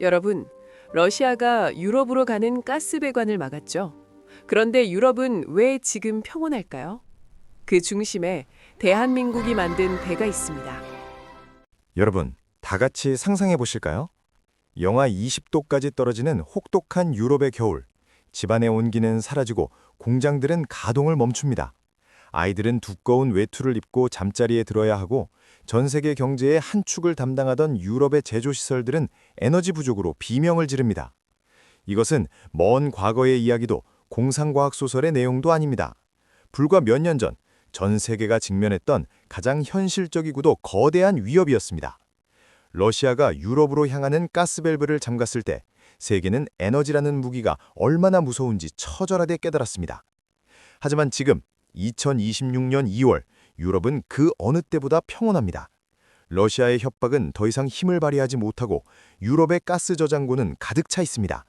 여러분, 러시아가 유럽으로 가는 가스 배관을 막았죠. 그런데 유럽은 왜 지금 평온할까요? 그 중심에 대한민국이 만든 배가 있습니다. 여러분, 다 같이 상상해 보실까요? 영하 20도까지 떨어지는 혹독한 유럽의 겨울. 집안의 온기는 사라지고 공장들은 가동을 멈춥니다. 아이들은 두꺼운 외투를 입고 잠자리에 들어야 하고 전 세계 경제의 한 축을 담당하던 유럽의 제조시설들은 에너지 부족으로 비명을 지릅니다. 이것은 먼 과거의 이야기도 공상과학 소설의 내용도 아닙니다. 불과 몇 년 전 전 세계가 직면했던 가장 현실적이고도 거대한 위협이었습니다. 러시아가 유럽으로 향하는 가스밸브를 잠갔을 때 세계는 에너지라는 무기가 얼마나 무서운지 처절하게 깨달았습니다. 하지만 지금 2026년 2월 유럽은 그 어느 때보다 평온합니다. 러시아의 협박은 더 이상 힘을 발휘하지 못하고 유럽의 가스 저장고는 가득 차 있습니다.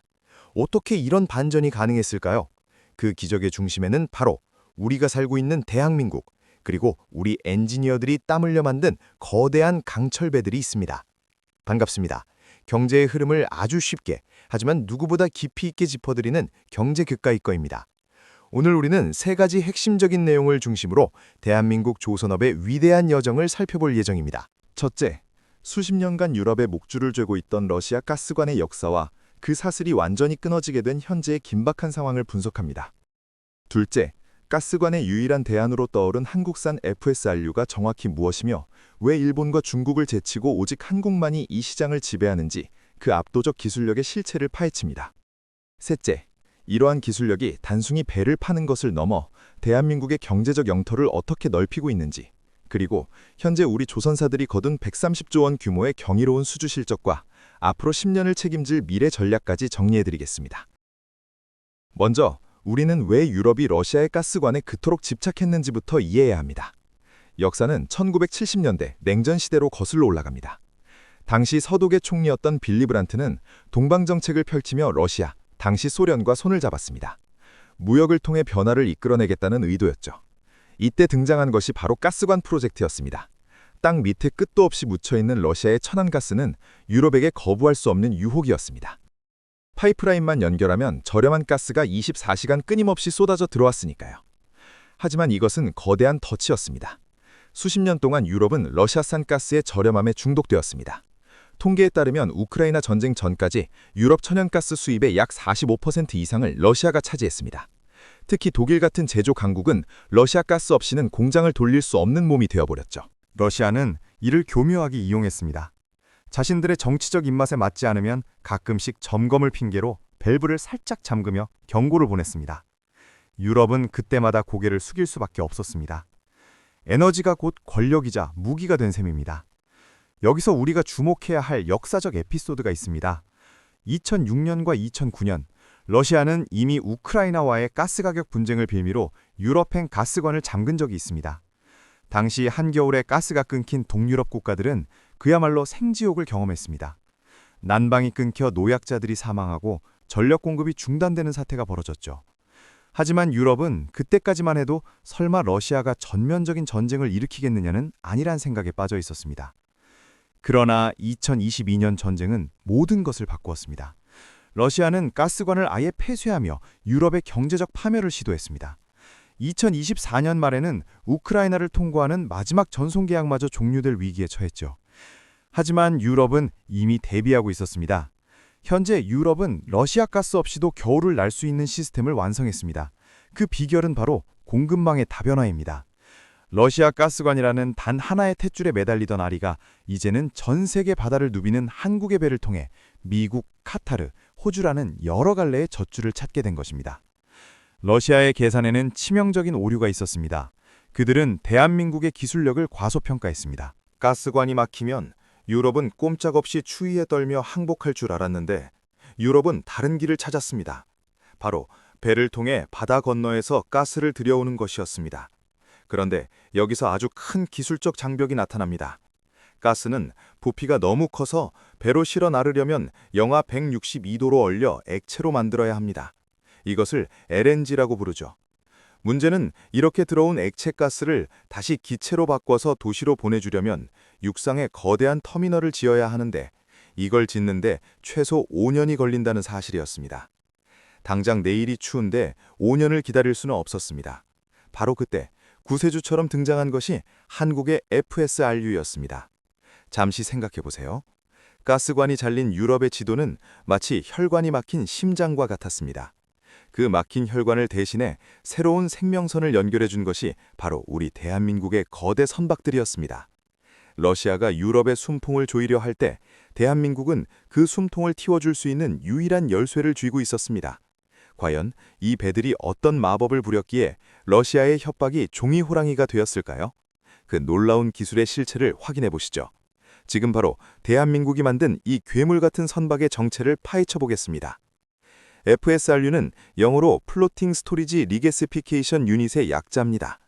어떻게 이런 반전이 가능했을까요? 그 기적의 중심에는 바로 우리가 살고 있는 대한민국, 그리고 우리 엔지니어들이 땀 흘려 만든 거대한 강철배들이 있습니다. 반갑습니다. 경제의 흐름을 아주 쉽게, 하지만 누구보다 깊이 있게 짚어드리는 경제 교과이거입니다. 오늘 우리는 세 가지 핵심적인 내용을 중심으로 대한민국 조선업의 위대한 여정을 살펴볼 예정입니다. 첫째, 수십 년간 유럽의 목줄을 쥐고 있던 러시아 가스관의 역사와 그 사슬이 완전히 끊어지게 된 현재의 긴박한 상황을 분석합니다. 둘째, 가스관의 유일한 대안으로 떠오른 한국산 FSRU가 정확히 무엇이며 왜 일본과 중국을 제치고 오직 한국만이 이 시장을 지배하는지 그 압도적 기술력의 실체를 파헤칩니다. 셋째, 이러한 기술력이 단순히 배를 파는 것을 넘어 대한민국의 경제적 영토를 어떻게 넓히고 있는지, 그리고 현재 우리 조선사들이 거둔 130조 원 규모의 경이로운 수주 실적과 앞으로 10년을 책임질 미래 전략까지 정리해드리겠습니다. 먼저 우리는 왜 유럽이 러시아의 가스관에 그토록 집착했는지부터 이해해야 합니다. 역사는 1970년대 냉전 시대로 거슬러 올라갑니다. 당시 서독의 총리였던 빌리 브란트는 동방 정책을 펼치며 러시아, 당시 소련과 손을 잡았습니다. 무역을 통해 변화를 이끌어내겠다는 의도였죠. 이때 등장한 것이 바로 가스관 프로젝트였습니다. 땅 밑에 끝도 없이 묻혀있는 러시아의 천안가스는 유럽에게 거부할 수 없는 유혹이었습니다. 파이프라인만 연결하면 저렴한 가스가 24시간 끊임없이 쏟아져 들어왔으니까요. 하지만 이것은 거대한 덫이었습니다. 수십 년 동안 유럽은 러시아산 가스의 저렴함에 중독되었습니다. 통계에 따르면 우크라이나 전쟁 전까지 유럽 천연가스 수입의 약 45% 이상을 러시아가 차지했습니다. 특히 독일 같은 제조 강국은 러시아 가스 없이는 공장을 돌릴 수 없는 몸이 되어버렸죠. 러시아는 이를 교묘하게 이용했습니다. 자신들의 정치적 입맛에 맞지 않으면 가끔씩 점검을 핑계로 밸브를 살짝 잠그며 경고를 보냈습니다. 유럽은 그때마다 고개를 숙일 수밖에 없었습니다. 에너지가 곧 권력이자 무기가 된 셈입니다. 여기서 우리가 주목해야 할 역사적 에피소드가 있습니다. 2006년과 2009년 러시아는 이미 우크라이나와의 가스 가격 분쟁을 빌미로 유럽행 가스관을 잠근 적이 있습니다. 당시 한겨울에 가스가 끊긴 동유럽 국가들은 그야말로 생지옥을 경험했습니다. 난방이 끊겨 노약자들이 사망하고 전력 공급이 중단되는 사태가 벌어졌죠. 하지만 유럽은 그때까지만 해도 설마 러시아가 전면적인 전쟁을 일으키겠느냐는 아니란 생각에 빠져 있었습니다. 그러나 2022년 전쟁은 모든 것을 바꾸었습니다. 러시아는 가스관을 아예 폐쇄하며 유럽의 경제적 파멸을 시도했습니다. 2024년 말에는 우크라이나를 통과하는 마지막 전송 계약마저 종료될 위기에 처했죠. 하지만 유럽은 이미 대비하고 있었습니다. 현재 유럽은 러시아 가스 없이도 겨울을 날 수 있는 시스템을 완성했습니다. 그 비결은 바로 공급망의 다변화입니다. 러시아 가스관이라는 단 하나의 탯줄에 매달리던 아리가 이제는 전 세계 바다를 누비는 한국의 배를 통해 미국, 카타르, 호주라는 여러 갈래의 젖줄을 찾게 된 것입니다. 러시아의 계산에는 치명적인 오류가 있었습니다. 그들은 대한민국의 기술력을 과소평가했습니다. 가스관이 막히면 유럽은 꼼짝없이 추위에 떨며 항복할 줄 알았는데 유럽은 다른 길을 찾았습니다. 바로 배를 통해 바다 건너에서 가스를 들여오는 것이었습니다. 그런데 여기서 아주 큰 기술적 장벽이 나타납니다. 가스는 부피가 너무 커서 배로 실어 나르려면 영하 162도로 얼려 액체로 만들어야 합니다. 이것을 LNG라고 부르죠. 문제는 이렇게 들어온 액체 가스를 다시 기체로 바꿔서 도시로 보내주려면 육상에 거대한 터미널을 지어야 하는데 이걸 짓는데 최소 5년이 걸린다는 사실이었습니다. 당장 내일이 추운데 5년을 기다릴 수는 없었습니다. 바로 그때 구세주처럼 등장한 것이 한국의 FSRU였습니다. 잠시 생각해 보세요. 가스관이 잘린 유럽의 지도는 마치 혈관이 막힌 심장과 같았습니다. 그 막힌 혈관을 대신해 새로운 생명선을 연결해 준 것이 바로 우리 대한민국의 거대 선박들이었습니다. 러시아가 유럽의 숨통을 조이려 할 때 대한민국은 그 숨통을 틔워줄 수 있는 유일한 열쇠를 쥐고 있었습니다. 과연 이 배들이 어떤 마법을 부렸기에 러시아의 협박이 종이 호랑이가 되었을까요? 그 놀라운 기술의 실체를 확인해 보시죠. 지금 바로 대한민국이 만든 이 괴물 같은 선박의 정체를 파헤쳐 보겠습니다. FSRU는 영어로 플로팅 스토리지 리게스피케이션 유닛의 약자입니다.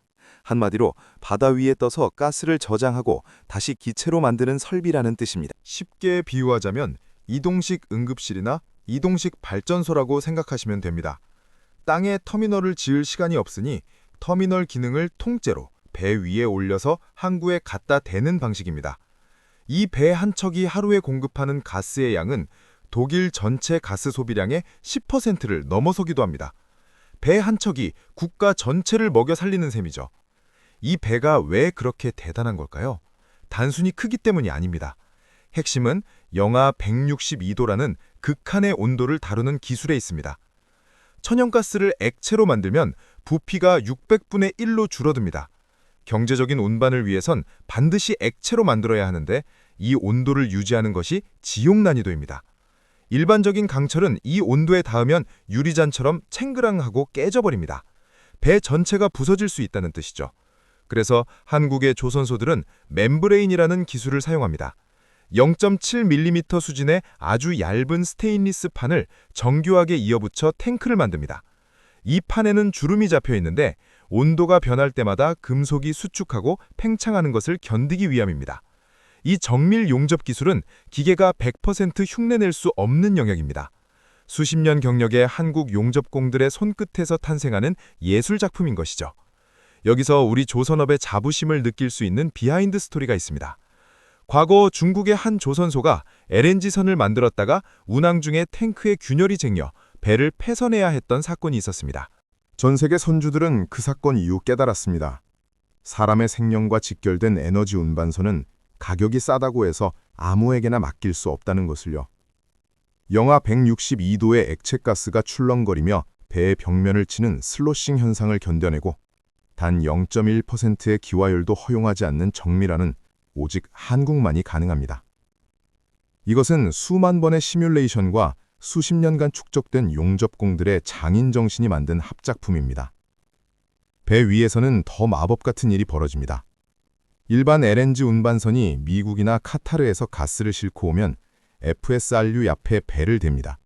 한마디로 바다 위에 떠서 가스를 저장하고 다시 기체로 만드는 설비라는 뜻입니다. 쉽게 비유하자면 이동식 응급실이나 이동식 발전소라고 생각하시면 됩니다. 땅에 터미널을 지을 시간이 없으니 터미널 기능을 통째로 배 위에 올려서 항구에 갖다 대는 방식입니다. 이 배 한 척이 하루에 공급하는 가스의 양은 독일 전체 가스 소비량의 10%를 넘어서기도 합니다. 배 한 척이 국가 전체를 먹여 살리는 셈이죠. 이 배가 왜 그렇게 대단한 걸까요? 단순히 크기 때문이 아닙니다. 핵심은 영하 162도라는 극한의 온도를 다루는 기술에 있습니다. 천연가스를 액체로 만들면 부피가 600분의 1로 줄어듭니다. 경제적인 운반을 위해선 반드시 액체로 만들어야 하는데 이 온도를 유지하는 것이 지옥 난이도입니다. 일반적인 강철은 이 온도에 닿으면 유리잔처럼 챙그랑하고 깨져버립니다. 배 전체가 부서질 수 있다는 뜻이죠. 그래서 한국의 조선소들은 멤브레인이라는 기술을 사용합니다. 0.7mm 수준의 아주 얇은 스테인리스 판을 정교하게 이어붙여 탱크를 만듭니다. 이 판에는 주름이 잡혀 있는데 온도가 변할 때마다 금속이 수축하고 팽창하는 것을 견디기 위함입니다. 이 정밀 용접 기술은 기계가 100% 흉내낼 수 없는 영역입니다. 수십 년 경력의 한국 용접공들의 손끝에서 탄생하는 예술 작품인 것이죠. 여기서 우리 조선업의 자부심을 느낄 수 있는 비하인드 스토리가 있습니다. 과거 중국의 한 조선소가 LNG선을 만들었다가 운항 중에 탱크에 균열이 쟁여 배를 폐선해야 했던 사건이 있었습니다. 전 세계 선주들은 그 사건 이후 깨달았습니다. 사람의 생명과 직결된 에너지 운반선은 가격이 싸다고 해서 아무에게나 맡길 수 없다는 것을요. 영하 162도의 액체가스가 출렁거리며 배의 벽면을 치는 슬로싱 현상을 견뎌내고 단 0.1%의 기화열도 허용하지 않는 정밀화는 오직 한국만이 가능합니다. 이것은 수만 번의 시뮬레이션과 수십 년간 축적된 용접공들의 장인 정신이 만든 합작품입니다. 배 위에서는 더 마법 같은 일이 벌어집니다. 일반 LNG 운반선이 미국이나 카타르에서 가스를 싣고 오면 FSRU 옆에 배를 댑니다.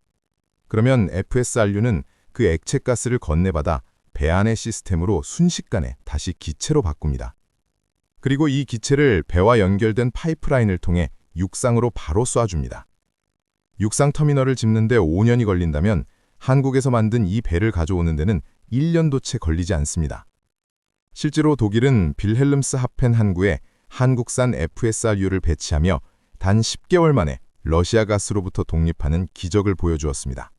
그러면 FSRU는 그 액체 가스를 건네받아 배 안의 시스템으로 순식간에 다시 기체로 바꿉니다. 그리고 이 기체를 배와 연결된 파이프라인을 통해 육상으로 바로 쏴줍니다. 육상 터미널을 짓는데 5년이 걸린다면 한국에서 만든 이 배를 가져오는 데는 1년도 채 걸리지 않습니다. 실제로 독일은 빌헬름스 하펜 항구에 한국산 FSRU를 배치하며 단 10개월 만에 러시아 가스로부터 독립하는 기적을 보여주었습니다.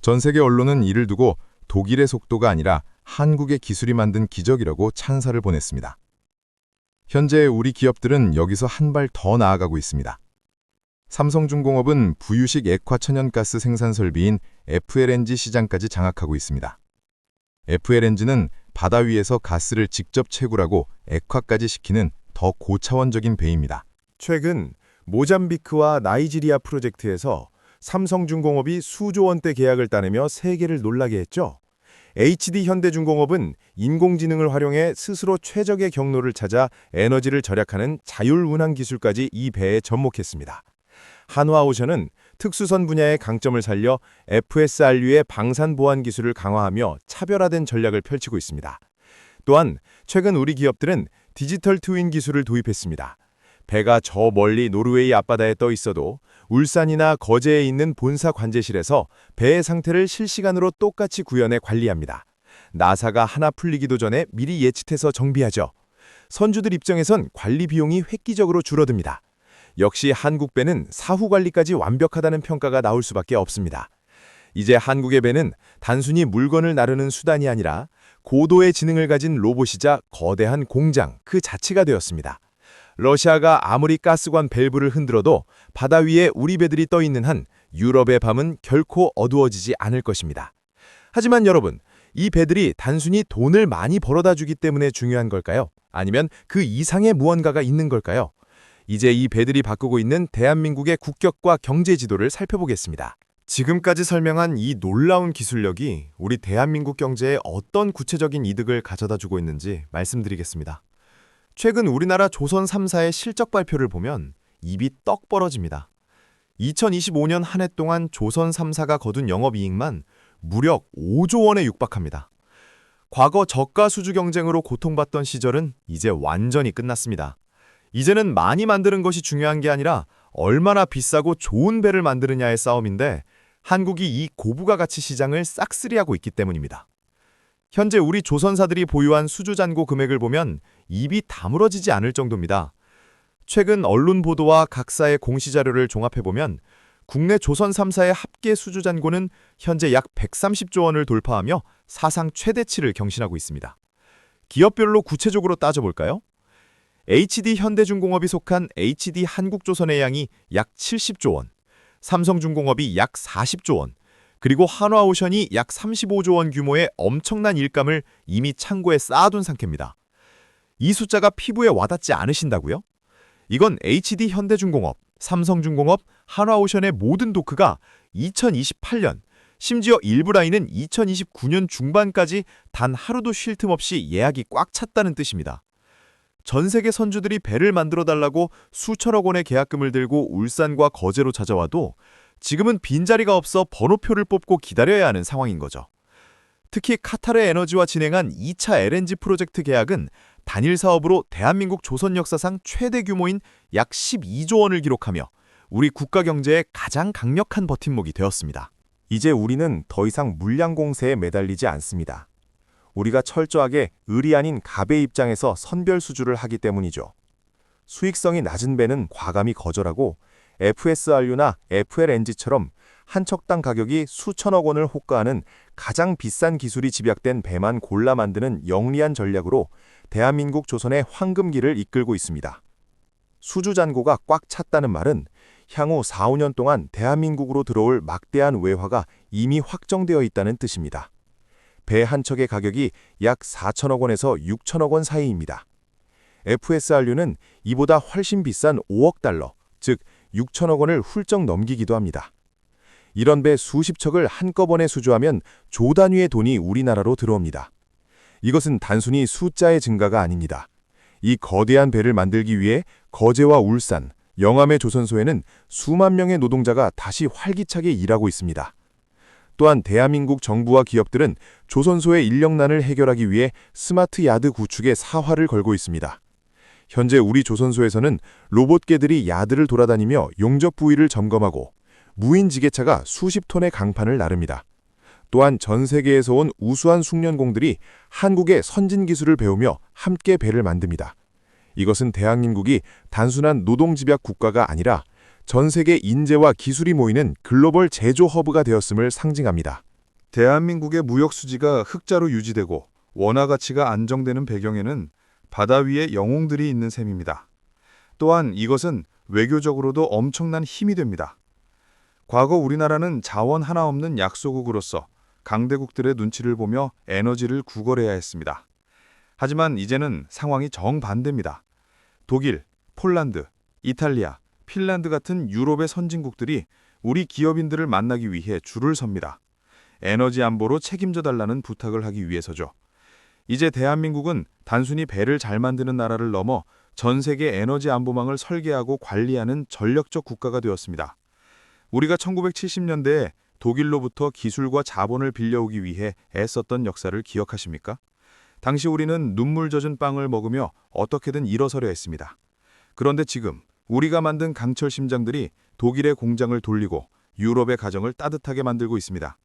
전 세계 언론은 이를 두고 독일의 속도가 아니라 한국의 기술이 만든 기적이라고 찬사를 보냈습니다. 현재 우리 기업들은 여기서 한 발 더 나아가고 있습니다. 삼성중공업은 부유식 액화천연가스 생산 설비인 FLNG 시장까지 장악하고 있습니다. FLNG는 바다 위에서 가스를 직접 채굴하고 액화까지 시키는 더 고차원적인 배입니다. 최근 모잠비크와 나이지리아 프로젝트에서 삼성중공업이 수조 원대 계약을 따내며 세계를 놀라게 했죠. HD 현대중공업은 인공지능을 활용해 스스로 최적의 경로를 찾아 에너지를 절약하는 자율운항 기술까지 이 배에 접목했습니다. 한화오션은 특수선 분야의 강점을 살려 FSRU의 방산 보안 기술을 강화하며 차별화된 전략을 펼치고 있습니다. 또한 최근 우리 기업들은 디지털 트윈 기술을 도입했습니다. 배가 저 멀리 노르웨이 앞바다에 떠 있어도 울산이나 거제에 있는 본사 관제실에서 배의 상태를 실시간으로 똑같이 구현해 관리합니다. 나사가 하나 풀리기도 전에 미리 예측해서 정비하죠. 선주들 입장에선 관리 비용이 획기적으로 줄어듭니다. 역시 한국 배는 사후 관리까지 완벽하다는 평가가 나올 수밖에 없습니다. 이제 한국의 배는 단순히 물건을 나르는 수단이 아니라 고도의 지능을 가진 로봇이자 거대한 공장 그 자체가 되었습니다. 러시아가 아무리 가스관 밸브를 흔들어도 바다 위에 우리 배들이 떠 있는 한 유럽의 밤은 결코 어두워지지 않을 것입니다. 하지만 여러분, 이 배들이 단순히 돈을 많이 벌어다 주기 때문에 중요한 걸까요? 아니면 그 이상의 무언가가 있는 걸까요? 이제 이 배들이 바꾸고 있는 대한민국의 국격과 경제 지도를 살펴보겠습니다. 지금까지 설명한 이 놀라운 기술력이 우리 대한민국 경제에 어떤 구체적인 이득을 가져다 주고 있는지 말씀드리겠습니다. 최근 우리나라 조선 3사의 실적 발표를 보면 입이 떡 벌어집니다. 2025년 한 해 동안 조선 3사가 거둔 영업이익만 무려 5조 원에 육박합니다. 과거 저가 수주 경쟁으로 고통받던 시절은 이제 완전히 끝났습니다. 이제는 많이 만드는 것이 중요한 게 아니라 얼마나 비싸고 좋은 배를 만드느냐의 싸움인데 한국이 이 고부가 가치 시장을 싹쓸이하고 있기 때문입니다. 현재 우리 조선사들이 보유한 수주 잔고 금액을 보면 입이 다물어지지 않을 정도입니다. 최근 언론 보도와 각사의 공시 자료를 종합해 보면 국내 조선 3사의 합계 수주 잔고는 현재 약 130조 원을 돌파하며 사상 최대치를 경신하고 있습니다. 기업별로 구체적으로 따져볼까요? HD 현대중공업이 속한 HD 한국조선의 양이 약 70조 원, 삼성중공업이 약 40조 원, 그리고 한화오션이 약 35조 원 규모의 엄청난 일감을 이미 창고에 쌓아둔 상태입니다. 이 숫자가 피부에 와닿지 않으신다고요? 이건 HD 현대중공업, 삼성중공업, 한화오션의 모든 도크가 2028년, 심지어 일부 라인은 2029년 중반까지 단 하루도 쉴 틈 없이 예약이 꽉 찼다는 뜻입니다. 전 세계 선주들이 배를 만들어 달라고 수천억 원의 계약금을 들고 울산과 거제로 찾아와도 지금은 빈자리가 없어 번호표를 뽑고 기다려야 하는 상황인 거죠. 특히 카타르 에너지와 진행한 2차 LNG 프로젝트 계약은 단일 사업으로 대한민국 조선 역사상 최대 규모인 약 12조 원을 기록하며 우리 국가 경제의 가장 강력한 버팀목이 되었습니다. 이제 우리는 더 이상 물량 공세에 매달리지 않습니다. 우리가 철저하게 을이 아닌 갑의 입장에서 선별 수주를 하기 때문이죠. 수익성이 낮은 배는 과감히 거절하고 FSRU나 FLNG처럼 한 척당 가격이 수천억 원을 호가하는 가장 비싼 기술이 집약된 배만 골라 만드는 영리한 전략으로 대한민국 조선의 황금기를 이끌고 있습니다. 수주 잔고가 꽉 찼다는 말은 향후 4, 5년 동안 대한민국으로 들어올 막대한 외화가 이미 확정되어 있다는 뜻입니다. 배 한 척의 가격이 약 4천억 원에서 6천억 원 사이입니다. FSRU는 이보다 훨씬 비싼 5억 달러, 즉 6천억 원을 훌쩍 넘기기도 합니다. 이런 배 수십 척을 한꺼번에 수주하면 조 단위의 돈이 우리나라로 들어옵니다. 이것은 단순히 숫자의 증가가 아닙니다. 이 거대한 배를 만들기 위해 거제와 울산, 영암의 조선소에는 수만 명의 노동자가 다시 활기차게 일하고 있습니다. 또한 대한민국 정부와 기업들은 조선소의 인력난을 해결하기 위해 스마트 야드 구축에 사활을 걸고 있습니다. 현재 우리 조선소에서는 로봇개들이 야드를 돌아다니며 용접 부위를 점검하고 무인 지게차가 수십 톤의 강판을 나릅니다. 또한 전 세계에서 온 우수한 숙련공들이 한국의 선진 기술을 배우며 함께 배를 만듭니다. 이것은 대한민국이 단순한 노동집약 국가가 아니라 전 세계 인재와 기술이 모이는 글로벌 제조 허브가 되었음을 상징합니다. 대한민국의 무역 수지가 흑자로 유지되고 원화 가치가 안정되는 배경에는 바다 위에 영웅들이 있는 셈입니다. 또한 이것은 외교적으로도 엄청난 힘이 됩니다. 과거 우리나라는 자원 하나 없는 약소국으로서 강대국들의 눈치를 보며 에너지를 구걸해야 했습니다. 하지만 이제는 상황이 정반대입니다. 독일, 폴란드, 이탈리아, 핀란드 같은 유럽의 선진국들이 우리 기업인들을 만나기 위해 줄을 섭니다. 에너지 안보로 책임져 달라는 부탁을 하기 위해서죠. 이제 대한민국은 단순히 배를 잘 만드는 나라를 넘어 전 세계 에너지 안보망을 설계하고 관리하는 전력적 국가가 되었습니다. 우리가 1970년대에 독일로부터 기술과 자본을 빌려오기 위해 애썼던 역사를 기억하십니까? 당시 우리는 눈물 젖은 빵을 먹으며 어떻게든 일어서려 했습니다. 그런데 지금 우리가 만든 강철 심장들이 독일의 공장을 돌리고 유럽의 가정을 따뜻하게 만들고 있습니다.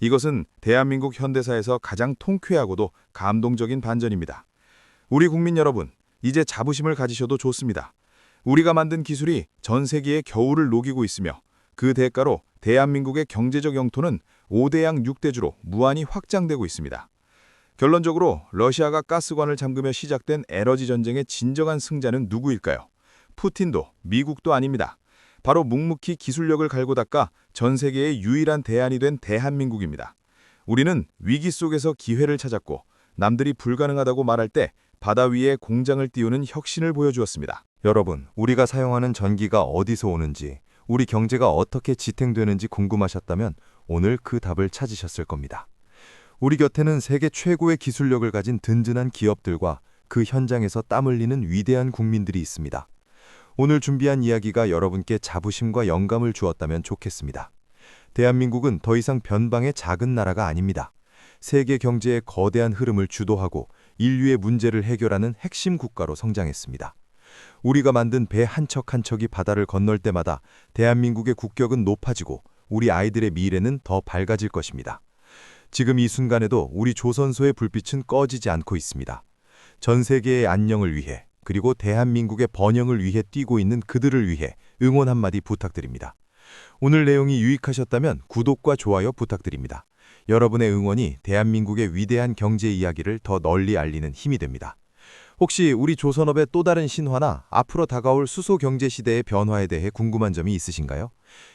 이것은 대한민국 현대사에서 가장 통쾌하고도 감동적인 반전입니다. 우리 국민 여러분, 이제 자부심을 가지셔도 좋습니다. 우리가 만든 기술이 전 세계의 겨울을 녹이고 있으며 그 대가로 대한민국의 경제적 영토는 5대양 6대주로 무한히 확장되고 있습니다. 결론적으로 러시아가 가스관을 잠그며 시작된 에너지 전쟁의 진정한 승자는 누구일까요? 푸틴도 미국도 아닙니다. 바로 묵묵히 기술력을 갈고 닦아 전 세계의 유일한 대안이 된 대한민국입니다. 우리는 위기 속에서 기회를 찾았고 남들이 불가능하다고 말할 때 바다 위에 공장을 띄우는 혁신을 보여주었습니다. 여러분, 우리가 사용하는 전기가 어디서 오는지, 우리 경제가 어떻게 지탱되는지 궁금하셨다면 오늘 그 답을 찾으셨을 겁니다. 우리 곁에는 세계 최고의 기술력을 가진 든든한 기업들과 그 현장에서 땀 흘리는 위대한 국민들이 있습니다. 오늘 준비한 이야기가 여러분께 자부심과 영감을 주었다면 좋겠습니다. 대한민국은 더 이상 변방의 작은 나라가 아닙니다. 세계 경제의 거대한 흐름을 주도하고 인류의 문제를 해결하는 핵심 국가로 성장했습니다. 우리가 만든 배 한 척 한 척이 바다를 건널 때마다 대한민국의 국격은 높아지고 우리 아이들의 미래는 더 밝아질 것입니다. 지금 이 순간에도 우리 조선소의 불빛은 꺼지지 않고 있습니다. 전 세계의 안녕을 위해 그리고 대한민국의 번영을 위해 뛰고 있는 그들을 위해 응원 한마디 부탁드립니다. 오늘 내용이 유익하셨다면 구독과 좋아요 부탁드립니다. 여러분의 응원이 대한민국의 위대한 경제 이야기를 더 널리 알리는 힘이 됩니다. 혹시 우리 조선업의 또 다른 신화나 앞으로 다가올 수소 경제 시대의 변화에 대해 궁금한 점이 있으신가요?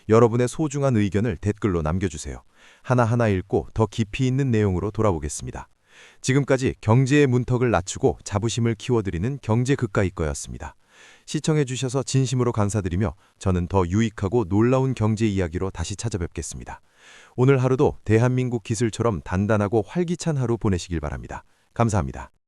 여러분의 소중한 의견을 댓글로 남겨주세요. 하나하나 읽고 더 깊이 있는 내용으로 돌아오겠습니다. 지금까지 경제의 문턱을 낮추고 자부심을 키워드리는 경제 극가이 거였습니다. 시청해주셔서 진심으로 감사드리며 저는 더 유익하고 놀라운 경제 이야기로 다시 찾아뵙겠습니다. 오늘 하루도 대한민국 기술처럼 단단하고 활기찬 하루 보내시길 바랍니다. 감사합니다.